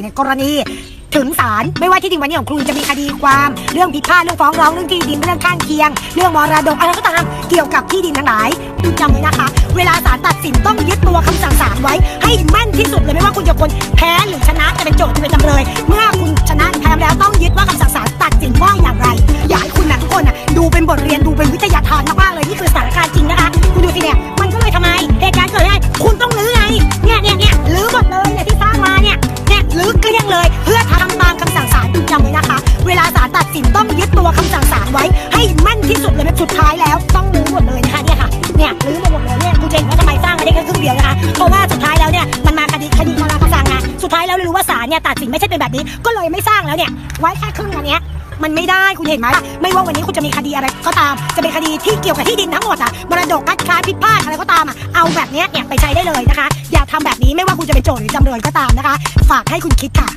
อยู่ในกรณีถึงศาลไม่ว่าที่ดินวันนี้ของครูจะมีคดีความ เรื่องพิพาทเรื่องฟ้องร้องเรื่องที่ดินเรื่องข้างเคียง เรื่องมรดกอะไรก็ตามเกี่ยวกับที่ดินทั้งหลายคุณจำไว้นะคะ เวลาศาลตัดสินต้องยึดตัวคำสั่งศาลไว้ ให้แม่นที่สุดเลยไม่ว่าคุณจะคนแพ้หรือชนะจะเป็นโจทย์จะเป็นจำเลย เมื่อคุณชนะแพ้แล้วต้องยึดว่าคำสั่งศาลตัดสินว่าอย่างไร อยากให้คุณนะทุกคนนะดูเป็นบทเรียนดูเป็นวิทยา สินต้องยึดตัวคำสั่งศาลไว้ ให้แม่นที่สุดเลยสุดท้ายแล้วต้องรื้อหมดเลยนะคะเนี่ยค่ะเนี่ยรื้อหมดเลยเนี่ยคุณเห็นว่าทำไมสร้างมาได้แค่ครึ่งเดียวนะคะเพราะว่าสุดท้ายแล้วเนี่ยมันมาคดีคดีคาราคาซังไงสุดท้ายแล้วรู้ว่าศาลเนี่ยตัดสินไม่ใช่เป็นแบบนี้ ก็เลยไม่สร้างแล้วเนี่ยไว้แค่ครึ่งอันเนี้ยมันไม่ได้คุณเห็นไหมไม่ว่าวันนี้คุณจะมีคดีอะไรก็ตามจะเป็นคดีที่เกี่ยวกับที่ดินทั้งหมดอะมรดกคัดค้านพิพาทอะไรก็ตามอะเอาแบบเนี้ยเนี่ยไปใช้ได้เลยนะคะ อย่าทำแบบนี้ไม่ว่าคุณจะเป็นโจทย์หรือจำเลยก็ตามนะคะ ฝากให้คุณคิดค่ะ